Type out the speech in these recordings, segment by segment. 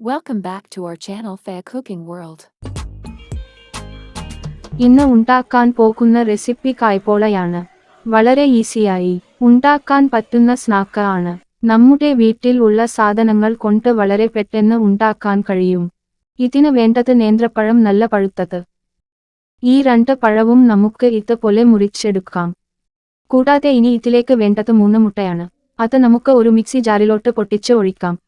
Welcome back to our channel Fair Cooking World. ഇന്ന് ഉണ്ടാക്കാൻ പോകുന്ന റെസിപ്പി കായ്പോളയാണ് വളരെ ഈസിയായി ഉണ്ടാക്കാൻ പറ്റുന്ന സ്നാക്ക് ആണ്. നമ്മുടെ വീട്ടിൽ ഉള്ള സാധനങ്ങൾ കൊണ്ട് വളരെ പെട്ടെന്ന് ഉണ്ടാക്കാൻ കഴിയും. ഇതിന് വേണ്ടത് നേന്ത്രപ്പഴം നല്ല പഴുത്തത്. ഈ രണ്ട് പഴവും നമുക്ക് ഇതുപോലെ മുറിച്ചെടുക്കാം. കൂടാതെ ഇനി ഇതിലേക്ക് വേണ്ടത് മൂന്ന് മുട്ടയാണ്. അത് നമുക്ക് ഒരു മിക്സി ജാറിലോട്ട് പൊട്ടിച്ച് ഒഴിക്കാം.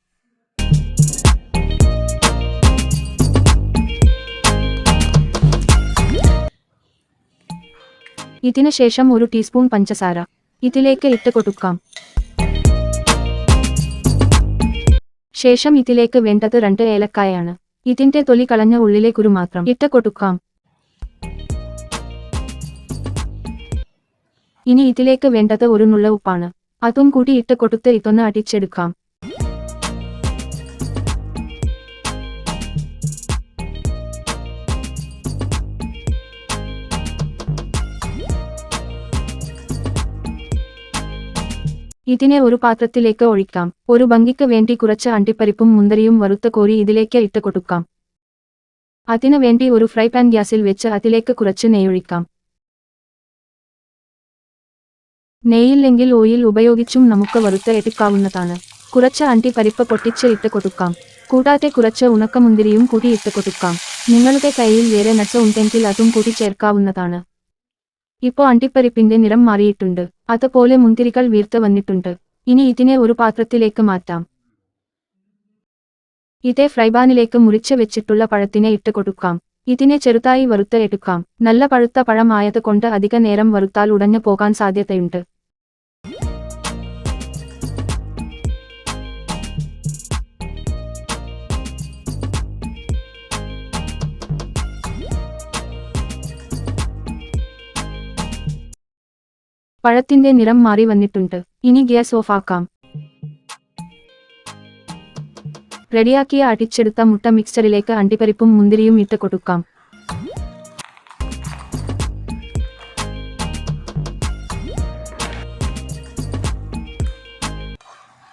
ഇതിന് ശേഷം ഒരു ടീസ്പൂൺ പഞ്ചസാര. ഇതിലേക്ക് ഇട്ട് കൊടുക്കാം. ശേഷം ഇതിലേക്ക് വേണ്ടത് രണ്ട് ഏലക്കായാണ്. ഇതിന്റെ തൊലി കളഞ്ഞ ഉള്ളിലെ കുരു മാത്രം ഇട്ട് കൊടുക്കാം. ഇനി ഇതിലേക്ക് വേണ്ടത് ഒരു നുള്ള ഉപ്പാണ്. അതും കൂടി ഇട്ട് കൊടുത്ത് ഇതൊന്ന് അടിച്ചെടുക്കാം. ഇതിനെ ഒരു പാത്രത്തിലേക്ക് ഒഴിക്കാം. ഒരു ഭംഗിക്ക് വേണ്ടി കുറച്ച് അണ്ടിപ്പരിപ്പും മുന്തിരിയും വറുത്ത കോരി ഇതിലേക്ക് ഇട്ട് കൊടുക്കാം അതിനു വേണ്ടി ഒരു ഫ്രൈ പാൻ ഗ്യാസിൽ വെച്ച് അതിലേക്ക് കുറച്ച് നെയ്യൊഴിക്കാം. നെയ്യില്ലെങ്കിൽ ഓയിൽ ഉപയോഗിച്ചും നമുക്ക് വറുത്ത് എടുക്കാവുന്നതാണ്. കുറച്ച് അണ്ടിപ്പരിപ്പ് പൊട്ടിച്ച് ഇട്ട് കൊടുക്കാം കൂടാതെ കുറച്ച് ഉണക്കമുന്തിരിയും കൂടി ഇട്ട് കൊടുക്കാം നിങ്ങളുടെ കയ്യിൽ വേറെ നട്സ് ഉണ്ടെങ്കിൽ അതും കൂടി ചേർക്കാവുന്നതാണ്. ഇപ്പോ അണ്ടിപ്പരിപ്പിന്റെ നിറം മാറിയിട്ടുണ്ട്. അതുപോലെ മുന്തിരികൾ വീർത്ത് വന്നിട്ടുണ്ട്. ഇനി ഇതിനെ ഒരു പാത്രത്തിലേക്ക് മാറ്റാം. ഇതേ ഫ്രൈബാനിലേക്ക് മുറിച്ച് വെച്ചിട്ടുള്ള പഴത്തിനെ ഇട്ട് കൊടുക്കാം. ഇതിനെ ചെറുതായി വറുത്ത് എടുക്കാം നല്ല പഴുത്ത പഴമായത് കൊണ്ട് അധിക നേരം വറുത്താൽ ഉടഞ്ഞു പോകാൻ സാധ്യതയുണ്ട്. പഴത്തിന്റെ നിറം മാറി വന്നിട്ടുണ്ട്. ഇനി ഗ്യാസ് ഓഫ് ആക്കാം റെഡിയാക്കിയ അടിച്ചെടുത്ത മുട്ട മിക്സറിലേക്ക് അണ്ടിപ്പരിപ്പും മുന്തിരിയും ഇട്ട് കൊടുക്കാം.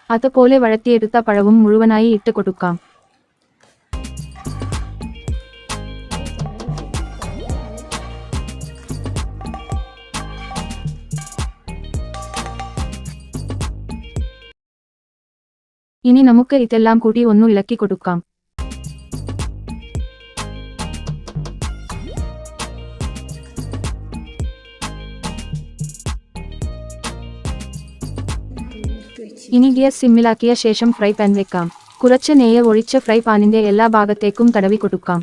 അതുപോലെ വഴത്തിയെടുത്ത പഴവും മുഴുവനായി ഇട്ട് കൊടുക്കാം. ഇനി നമുക്ക് ഇതെല്ലാം കൂടി ഒന്നു ഇളക്കി കൊടുക്കാം. ഇനി ഗ്യാസ് സിമ്മിലാക്കിയ ശേഷം ഫ്രൈ പാൻ വെക്കാം. കുറച്ച് നെയ്യ് ഒഴിച്ച് ഫ്രൈ പാനിന്റെ എല്ലാ ഭാഗത്തേക്കും തടവി കൊടുക്കാം.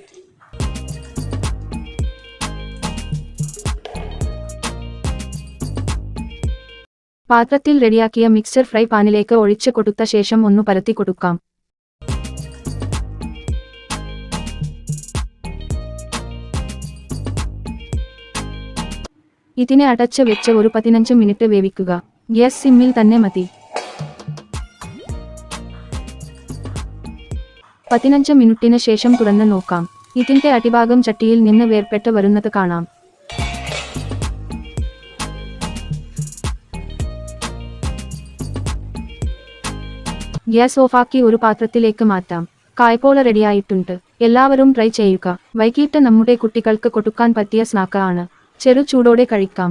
പാത്രത്തിൽ റെഡിയാക്കിയ മിക്സ്ചർ ഫ്രൈ പാനിലേക്ക് ഒഴിച്ച് കൊടുത്ത ശേഷം ഒന്ന് പരത്തി കൊടുക്കാം. ഇതിനെ അടച്ച് വെച്ച് ഒരു പതിനഞ്ച് മിനിറ്റ് വേവിക്കുക. ഗ്യാസ് സിമ്മിൽ തന്നെ മതി. പതിനഞ്ച് മിനിറ്റിന് ശേഷം തുറന്ന് നോക്കാം. ഇതിന്റെ അടിഭാഗം ചട്ടിയിൽ നിന്ന് വേർപെട്ട് വരുന്നത് കാണാം. ഗ്യാസ് ഓഫാക്കി ഒരു പാത്രത്തിലേക്ക് മാറ്റാം. കായ്പോള റെഡിയായിട്ടുണ്ട്. എല്ലാവരും ട്രൈ ചെയ്യുക. വൈകിട്ട് നമ്മുടെ കുട്ടികൾക്ക് കൊടുക്കാൻ പറ്റിയ സ്നാക്ക് ആണ്. ചെറു ചൂടോടെ കഴിക്കാം.